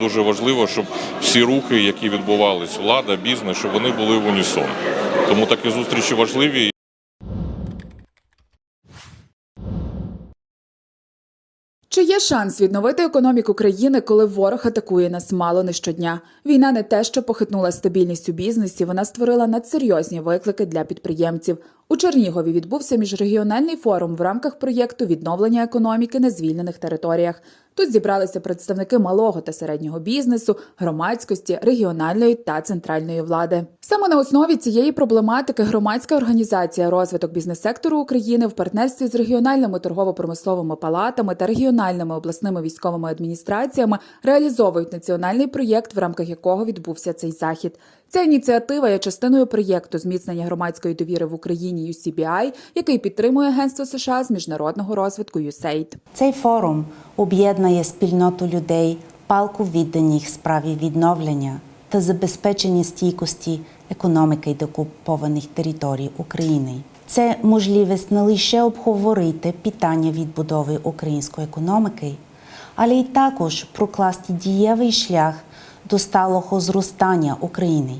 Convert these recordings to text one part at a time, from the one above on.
Дуже важливо, щоб всі рухи, які відбувались, влада, бізнес, щоб вони були в унісон. Тому такі зустрічі важливі. Чи є шанс відновити економіку країни, коли ворог атакує нас мало не щодня? Війна не те, що похитнула стабільність у бізнесі, вона створила надсерйозні виклики для підприємців. У Чернігові відбувся міжрегіональний форум в рамках проєкту відновлення економіки на звільнених територіях. Тут зібралися представники малого та середнього бізнесу, громадськості, регіональної та центральної влади. Саме на основі цієї проблематики громадська організація розвиток бізнес-сектору України в партнерстві з регіональними торгово-промисловими палатами та регіональними обласними військовими адміністраціями реалізовують національний проєкт, в рамках якого відбувся цей захід. Ця ініціатива є частиною проєкту зміцнення громадської довіри в Україні UCBI, який підтримує Агентство США з міжнародного розвитку USAID. Цей форум об'єднує спільноту людей, палку відданих справі відновлення та забезпечення стійкості економіки деокупованих територій України. Це можливість не лише обговорити питання відбудови української економіки, але й також прокласти дієвий шлях до сталого зростання України.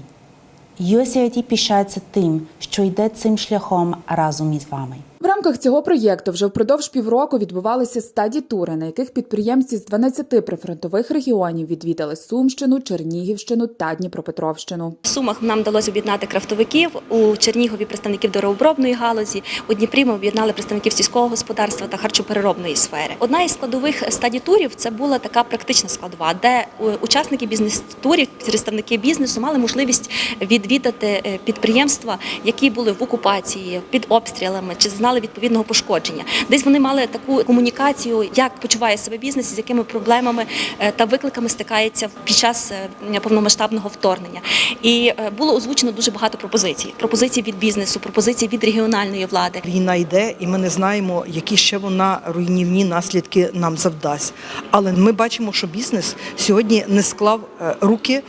USAID пишається тим, що йде цим шляхом разом із вами. В рамках цього проєкту вже впродовж півроку відбувалися стаді тури, на яких підприємці з 12 прифронтових регіонів відвідали Сумщину, Чернігівщину та Дніпропетровщину. В Сумах нам вдалося об'єднати крафтовиків у Чернігові представників деревообробної галузі. У Дніпрі ми об'єднали представників сільського господарства та харчопереробної сфери. Одна із складових стадій турів це була така практична складова, де е, учасники бізнес-турів, представники бізнесу мали можливість відвідати е, підприємства, які були в окупації під обстрілами чи знали відповідного пошкодження. Десь вони мали таку комунікацію, як почуває себе бізнес, з якими проблемами е, та викликами стикається під час е, повномасштабного вторгнення. І е, було озвучено дуже багато пропозицій: пропозицій від бізнесу, пропозицій від регіональної влади. Війна йде, і ми не знаємо, які ще вона руйнівні наслідки нам завдасть. Але ми бачимо, що бізнес сьогодні не склав руки.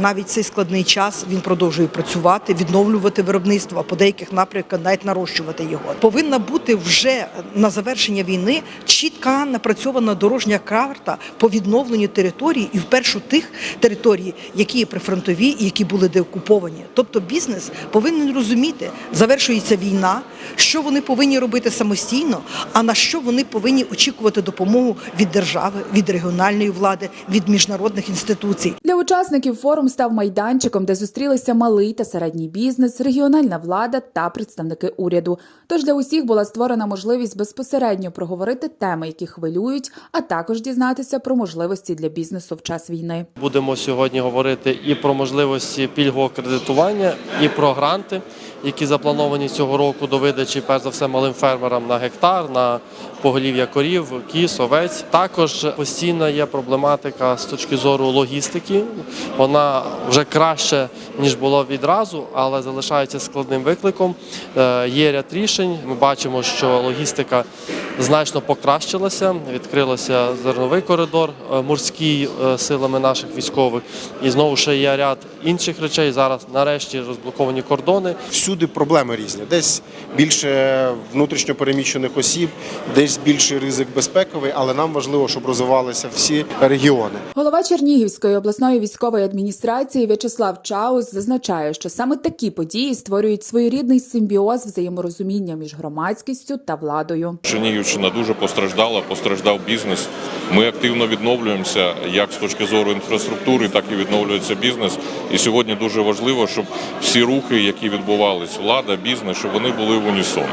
Навіть цей складний час він продовжує працювати, відновлювати виробництво, а по деяких напрямках навіть нарощувати його. Повинна бути вже на завершення війни чітка напрацьована дорожня карта по відновленню території і вперше тих територій, які є прифронтові і які були деокуповані. Тобто бізнес повинен розуміти, завершується війна, що вони повинні робити самостійно, а на що вони повинні очікувати допомогу від держави, від регіональної влади, від міжнародних інституцій. Для учасників форум став майданчиком, де зустрілися малий та середній бізнес, регіональна влада та представники уряду. Тож для усіх була створена можливість безпосередньо проговорити теми, які хвилюють, а також дізнатися про можливості для бізнесу в час війни. Будемо сьогодні говорити і про можливості пільгового кредитування, і про гранти, які заплановані цього року до видачі, перш за все, малим фермерам на гектар, на поголів'я корів, кіз, овець. Також постійно є проблематика з точки зору логістики. Вона вже краще ніж було відразу, але залишається складним викликом. Е, Є ряд рішень. Ми бачимо, що логістика значно покращилася. Відкрилося зерновий коридор е, морський е, силами наших військових. І знову ще є ряд інших речей. Зараз нарешті розблоковані кордони. Всюди проблеми різні. Десь більше внутрішньо переміщених осіб, десь більший ризик безпековий, але нам важливо, щоб розвивалися всі регіони. Голова Чернігівської обласної військової адміністрації В'ячеслав Чаус зазначає, що саме такі події створюють своєрідний симбіоз взаєморозуміння між громадськістю та владою. Чернігівщина дуже постраждала, постраждав бізнес. Ми активно відновлюємося як з точки зору інфраструктури, так і відновлюється бізнес. І сьогодні дуже важливо, щоб всі рухи, які відбувались, влада, бізнес, щоб вони були в унісон.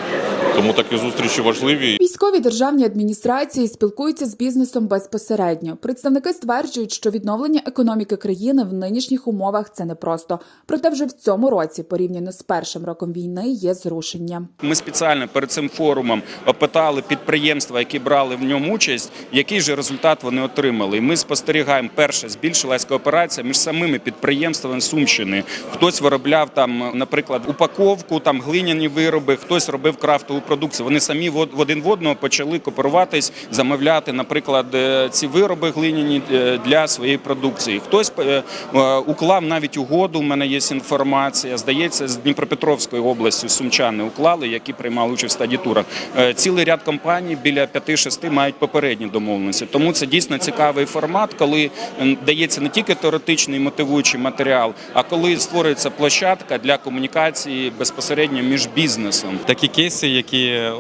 Тому такі зустрічі важливі. Військові державні адміністрації спілкуються з бізнесом безпосередньо. Представники стверджують, що відновлення економіки країни в нинішніх умовах це непросто. Проте вже в цьому році, порівняно з першим роком війни, є зрушення. Ми спеціально перед цим форумом опитали підприємства, які брали в ньому участь, який же результат вони отримали. І ми спостерігаємо, перше, збільшилась кооперація між самими підприємствами Сумщини. Хтось виробляв там, наприклад, упаковку, там глиняні вироби, хтось робив крафтову продукцію. Вони самі в один в одного почали кооперуватись, замовляти, наприклад, е, ці вироби глиняні е, для своєї продукції. Хтось е, уклав навіть угоду. У мене є інформація. Здається, з Дніпропетровської області сумчани уклали, які приймали участь в стадітурах. Цілий ряд компаній біля 5-6 мають попередні домовленості. Тому це дійсно цікавий формат, коли дається не тільки теоретичний мотивуючий матеріал, а коли створюється площадка для комунікації безпосередньо між бізнесом. Такі кейси, які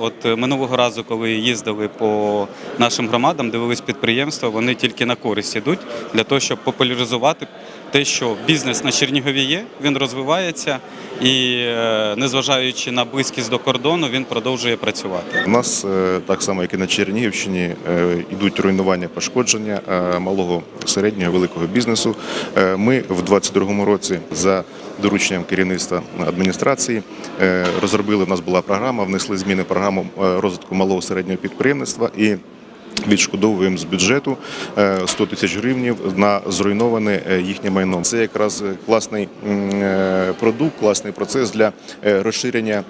от минулого разу, коли їздили по нашим громадам, дивились підприємства, вони тільки на користь ідуть для того, щоб популяризувати те, що бізнес на Чернігові є, він розвивається і, е, незважаючи на близькість до кордону, він продовжує працювати. У нас е, так само, як і на Чернігівщині, е, йдуть руйнування, пошкодження е, малого, середнього, великого бізнесу. Е, Ми в 2022 році за дорученням керівництва адміністрації е, розробили. У нас була програма, внесли зміни в програму е, розвитку малого середнього підприємництва і. Відшкодовуємо з бюджету е, 100 тисяч гривнів на зруйноване е, їхнє майно. Це якраз е, класний е, продукт, класний процес для е, розширення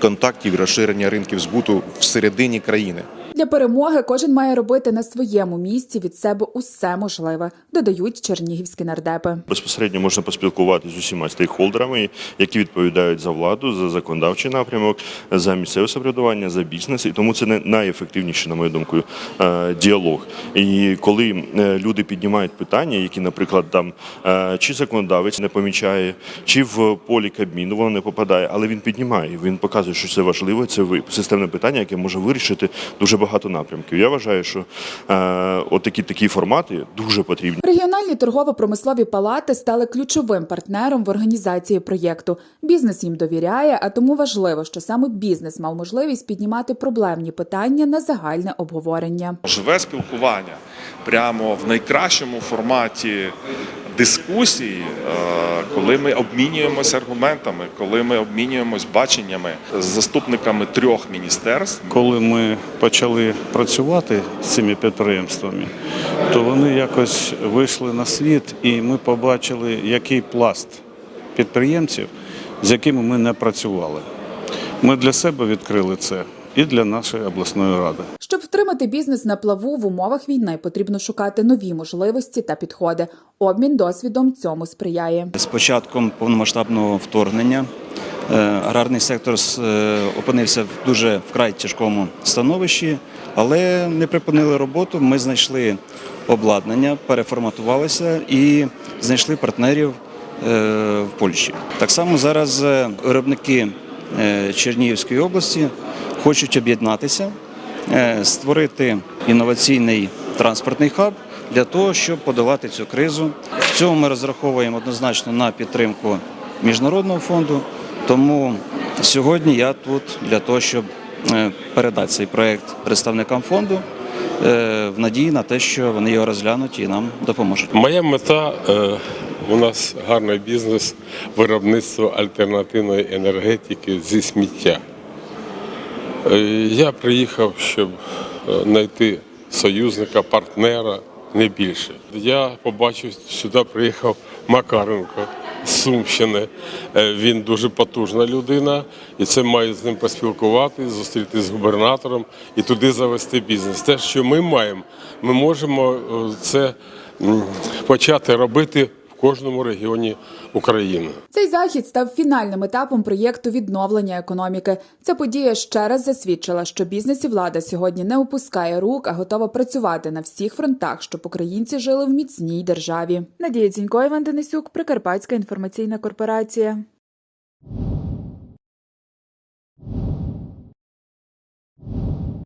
контактів, розширення ринків збуту всередині країни. Для перемоги кожен має робити на своєму місці від себе усе можливе, додають чернігівські нардепи. Безпосередньо можна поспілкуватися з усіма стейкхолдерами, які відповідають за владу, за законодавчий напрямок, за місцеве самоврядування, за бізнес. І тому це не найефективніший, на мою думку, е, діалог. І коли е, люди піднімають питання, які, наприклад, там е, чи законодавець не помічає, чи в полі Кабміну воно не попадає, але він піднімає, він показує, що це важливо, це системне питання, яке може вирішити дуже багато напрямків. Я вважаю, що е, от такі такі формати дуже потрібні. Регіональні торгово-промислові палати стали ключовим партнером в організації проєкту. Бізнес їм довіряє, а тому важливо, що саме бізнес мав можливість піднімати проблемні питання на загальне обговорення. живе спілкування прямо в найкращому форматі дискусії, е, коли ми обмінюємося аргументами, коли ми обмінюємось баченнями з заступниками трьох міністерств. Коли ми почали працювати з цими підприємствами, то вони якось вийшли на світ, і ми побачили, який пласт підприємців, з якими ми не працювали. Ми для себе відкрили це і для нашої обласної ради. Щоб втримати бізнес на плаву в умовах війни, потрібно шукати нові можливості та підходи. Обмін досвідом цьому сприяє. З початком повномасштабного вторгнення е, аграрний сектор е, опинився в дуже вкрай тяжкому становищі, але не припинили роботу. Ми знайшли обладнання, переформатувалися і знайшли партнерів е, в Польщі. Так само зараз виробники Чернігівської області хочуть об'єднатися, е, створити інноваційний транспортний хаб для того, щоб подолати цю кризу. В цьому ми розраховуємо однозначно на підтримку міжнародного фонду. Тому сьогодні я тут для того, щоб е, передати цей проект представникам фонду е, в надії на те, що вони його розглянуть і нам допоможуть. Моя мета у нас гарний бізнес виробництво альтернативної енергетики зі сміття. Е, я приїхав, щоб е, знайти союзника, партнера, не більше. Я побачив, сюди приїхав Макаренко з Сумщини. Е, Він дуже потужна людина, і це має з ним поспілкувати, зустріти з губернатором і туди завести бізнес. Те, що ми маємо, ми можемо це почати робити кожному регіоні України. Цей захід став фінальним етапом проєкту відновлення економіки. Ця подія ще раз засвідчила, що бізнес і влада сьогодні не опускає рук, а готова працювати на всіх фронтах, щоб українці жили в міцній державі. Надія Дзінько, Іван Денисюк, Прикарпатська інформаційна корпорація.